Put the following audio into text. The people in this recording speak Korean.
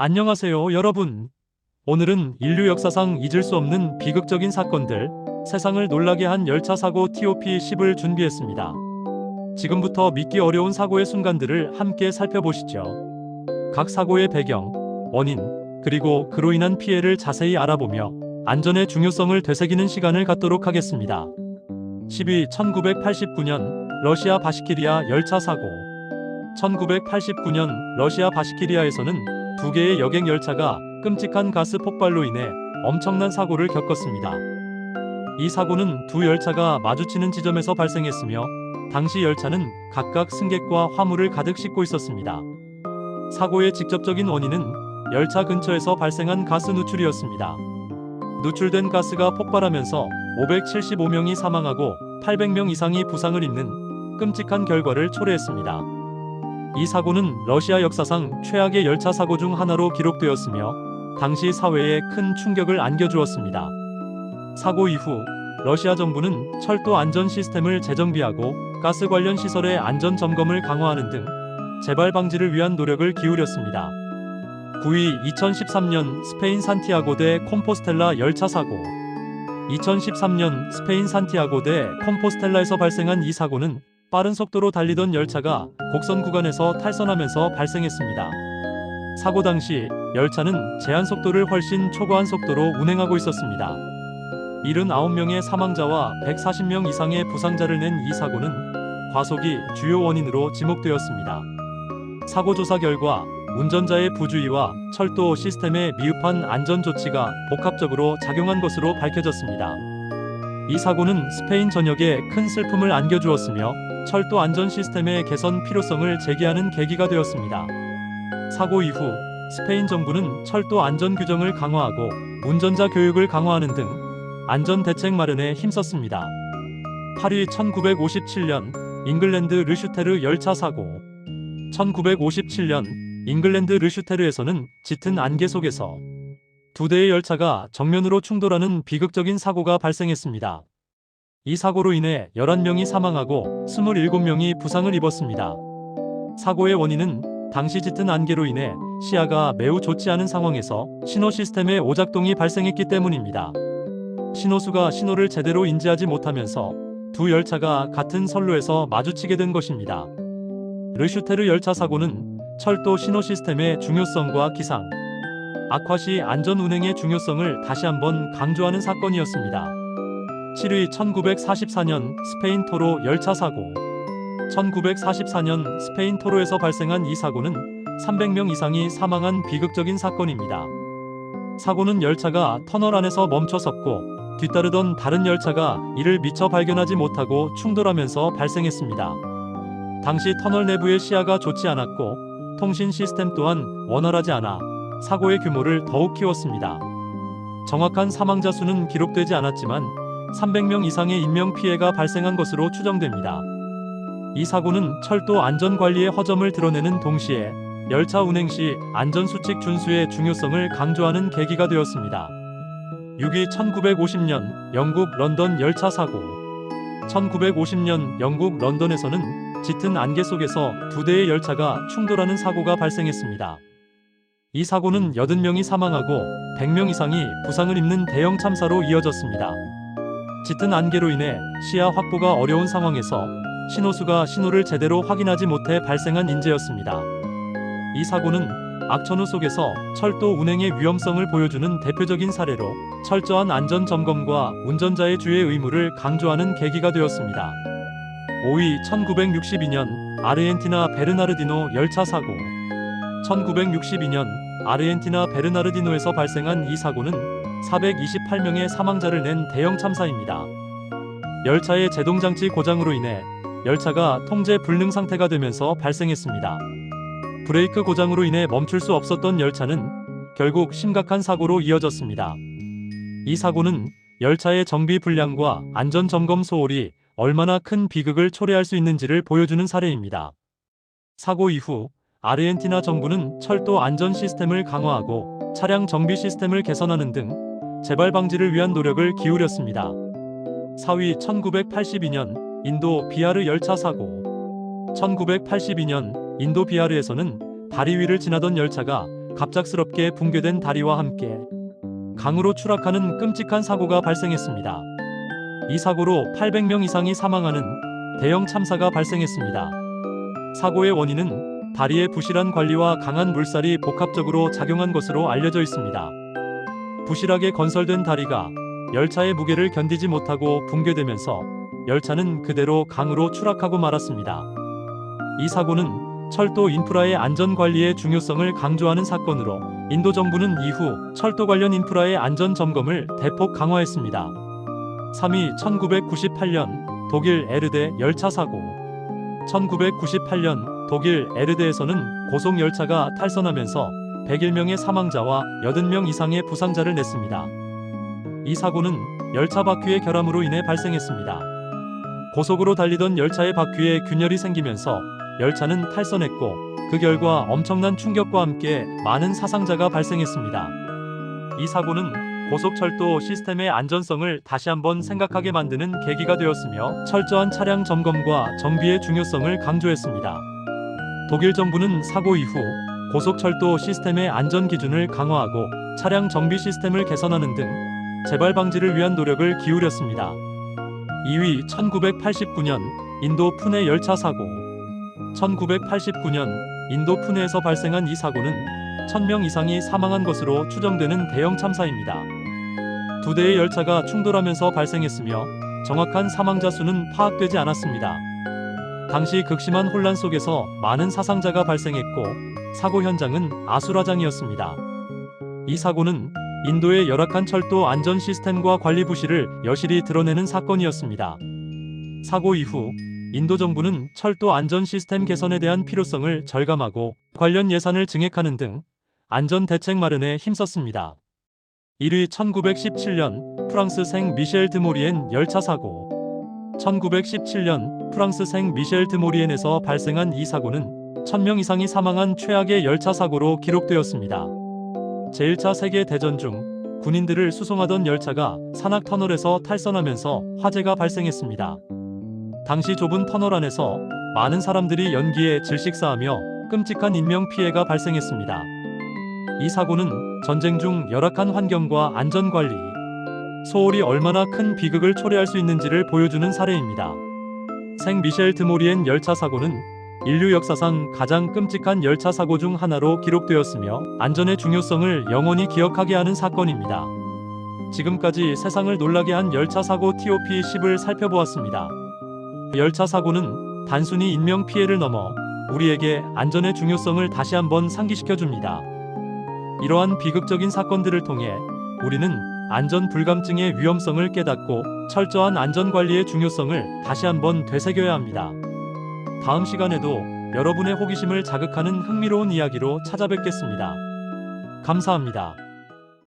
안녕하세요, 여러분. 오늘은 인류 역사상 잊을 수 없는 비극적인 사건들, 세상을 놀라게 한 열차 사고 TOP10을 준비했습니다. 지금부터 믿기 어려운 사고의 순간들을 함께 살펴보시죠. 각 사고의 배경, 원인, 그리고 그로 인한 피해를 자세히 알아보며 안전의 중요성을 되새기는 시간을 갖도록 하겠습니다. 10위 1989년 러시아 바시키리아 열차 사고 1989년 러시아 바시키리아에서는 두 개의 여객 열차가 끔찍한 가스 폭발로 인해 엄청난 사고를 겪었습니다. 이 사고는 두 열차가 마주치는 지점에서 발생했으며 당시 열차는 각각 승객과 화물을 가득 싣고 있었습니다. 사고의 직접적인 원인은 열차 근처에서 발생한 가스 누출이었습니다. 누출된 가스가 폭발하면서 575명이 사망하고 800명 이상이 부상을 입는 끔찍한 결과를 초래했습니다. 이 사고는 러시아 역사상 최악의 열차 사고 중 하나로 기록되었으며 당시 사회에 큰 충격을 안겨주었습니다. 사고 이후 러시아 정부는 철도 안전 시스템을 재정비하고 가스 관련 시설의 안전 점검을 강화하는 등 재발 방지를 위한 노력을 기울였습니다. 9위 2013년 스페인 산티아고 대 콤포스텔라 열차 사고 2013년 스페인 산티아고 대 콤포스텔라에서 발생한 이 사고는 빠른 속도로 달리던 열차가 곡선 구간에서 탈선하면서 발생했습니다. 사고 당시 열차는 제한 속도를 훨씬 초과한 속도로 운행하고 있었습니다. 79명의 사망자와 140명 이상의 부상자를 낸 이 사고는 과속이 주요 원인으로 지목되었습니다. 사고 조사 결과 운전자의 부주의와 철도 시스템의 미흡한 안전 조치가 복합적으로 작용한 것으로 밝혀졌습니다. 이 사고는 스페인 전역에 큰 슬픔을 안겨주었으며 철도 안전 시스템의 개선 필요성을 제기하는 계기가 되었습니다. 사고 이후 스페인 정부는 철도 안전 규정을 강화하고 운전자 교육을 강화하는 등 안전 대책 마련에 힘썼습니다. 8위 1957년 잉글랜드 르슈테르 열차 사고 1957년 잉글랜드 르슈테르에서는 짙은 안개 속에서 두 대의 열차가 정면으로 충돌하는 비극적인 사고가 발생했습니다. 이 사고로 인해 11명이 사망하고 27명이 부상을 입었습니다. 사고의 원인은 당시 짙은 안개로 인해 시야가 매우 좋지 않은 상황에서 신호 시스템의 오작동이 발생했기 때문입니다. 신호수가 신호를 제대로 인지하지 못하면서 두 열차가 같은 선로에서 마주치게 된 것입니다. 르슈테르 열차 사고는 철도 신호 시스템의 중요성과 기상, 악화시 안전 운행의 중요성을 다시 한번 강조하는 사건이었습니다. 7위 1944년 스페인 토로 열차 사고 1944년 스페인 토로에서 발생한 이 사고는 300명 이상이 사망한 비극적인 사건입니다. 사고는 열차가 터널 안에서 멈춰 섰고 뒤따르던 다른 열차가 이를 미처 발견하지 못하고 충돌하면서 발생했습니다. 당시 터널 내부의 시야가 좋지 않았고 통신 시스템 또한 원활하지 않아 사고의 규모를 더욱 키웠습니다. 정확한 사망자 수는 기록되지 않았지만 300명 이상의 인명 피해가 발생한 것으로 추정됩니다. 이 사고는 철도 안전 관리의 허점을 드러내는 동시에 열차 운행 시 안전 수칙 준수의 중요성을 강조하는 계기가 되었습니다. 6위 1950년 영국 런던 열차 사고 1950년 영국 런던에서는 짙은 안개 속에서 두 대의 열차가 충돌하는 사고가 발생했습니다. 이 사고는 80명이 사망하고 100명 이상이 부상을 입는 대형 참사로 이어졌습니다. 짙은 안개로 인해 시야 확보가 어려운 상황에서 신호수가 신호를 제대로 확인하지 못해 발생한 인재였습니다. 이 사고는 악천후 속에서 철도 운행의 위험성을 보여주는 대표적인 사례로 철저한 안전 점검과 운전자의 주의 의무를 강조하는 계기가 되었습니다. 5위 1962년 아르헨티나 베르나르디노 열차 사고 1962년 아르헨티나 베르나르디노에서 발생한 이 사고는 428명의 사망자를 낸 대형 참사입니다. 열차의 제동장치 고장으로 인해 열차가 통제 불능 상태가 되면서 발생했습니다. 브레이크 고장으로 인해 멈출 수 없었던 열차는 결국 심각한 사고로 이어졌습니다. 이 사고는 열차의 정비 불량과 안전 점검 소홀이 얼마나 큰 비극을 초래할 수 있는지를 보여주는 사례입니다. 사고 이후 아르헨티나 정부는 철도 안전 시스템을 강화하고 차량 정비 시스템을 개선하는 등 재발 방지를 위한 노력을 기울였습니다. 4위 1982년 인도 비하르 열차 사고 1982년 인도 비하르에서는 다리 위를 지나던 열차가 갑작스럽게 붕괴된 다리와 함께 강으로 추락하는 끔찍한 사고가 발생했습니다. 이 사고로 800명 이상이 사망하는 대형 참사가 발생했습니다. 사고의 원인은 다리의 부실한 관리와 강한 물살이 복합적으로 작용한 것으로 알려져 있습니다. 부실하게 건설된 다리가 열차의 무게를 견디지 못하고 붕괴되면서 열차는 그대로 강으로 추락하고 말았습니다. 이 사고는 철도 인프라의 안전 관리의 중요성을 강조하는 사건으로 인도 정부는 이후 철도 관련 인프라의 안전 점검을 대폭 강화했습니다. 3위 1998년 독일 에르데 열차 사고 1998년 독일 에르데에서는 고속 열차가 탈선하면서 101명의 사망자와 80명 이상의 부상자를 냈습니다. 이 사고는 열차 바퀴의 결함으로 인해 발생했습니다. 고속으로 달리던 열차의 바퀴에 균열이 생기면서 열차는 탈선했고 그 결과 엄청난 충격과 함께 많은 사상자가 발생했습니다. 이 사고는 고속철도 시스템의 안전성을 다시 한번 생각하게 만드는 계기가 되었으며 철저한 차량 점검과 정비의 중요성을 강조했습니다. 독일 정부는 사고 이후 고속철도 시스템의 안전 기준을 강화하고 차량 정비 시스템을 개선하는 등 재발 방지를 위한 노력을 기울였습니다. 2위 1989년 인도 푸네 열차 사고 1989년 인도 푸네에서 발생한 이 사고는 1000명 이상이 사망한 것으로 추정되는 대형 참사입니다. 두 대의 열차가 충돌하면서 발생했으며 정확한 사망자 수는 파악되지 않았습니다. 당시 극심한 혼란 속에서 많은 사상자가 발생했고 사고 현장은 아수라장이었습니다. 이 사고는 인도의 열악한 철도 안전 시스템과 관리 부실을 여실히 드러내는 사건이었습니다. 사고 이후 인도 정부는 철도 안전 시스템 개선에 대한 필요성을 절감하고 관련 예산을 증액하는 등 안전 대책 마련에 힘썼습니다. 1위 1917년 프랑스 생 미셸 드모리엔 열차 사고 1917년 프랑스 생 미셸 드모리엔에서 발생한 이 사고는 1000명 이상이 사망한 최악의 열차 사고로 기록되었습니다. 제1차 세계대전 중 군인들을 수송하던 열차가 산악 터널에서 탈선하면서 화재가 발생했습니다. 당시 좁은 터널 안에서 많은 사람들이 연기에 질식사하며 끔찍한 인명 피해가 발생했습니다. 이 사고는 전쟁 중 열악한 환경과 안전 관리, 소홀이 얼마나 큰 비극을 초래할 수 있는지를 보여주는 사례입니다. 생 미셸 드모리엔 열차 사고는 인류 역사상 가장 끔찍한 열차 사고 중 하나로 기록되었으며 안전의 중요성을 영원히 기억하게 하는 사건입니다. 지금까지 세상을 놀라게 한 열차 사고 TOP10을 살펴보았습니다. 열차 사고는 단순히 인명 피해를 넘어 우리에게 안전의 중요성을 다시 한번 상기시켜 줍니다. 이러한 비극적인 사건들을 통해 우리는 안전 불감증의 위험성을 깨닫고 철저한 안전 관리의 중요성을 다시 한번 되새겨야 합니다. 다음 시간에도 여러분의 호기심을 자극하는 흥미로운 이야기로 찾아뵙겠습니다. 감사합니다.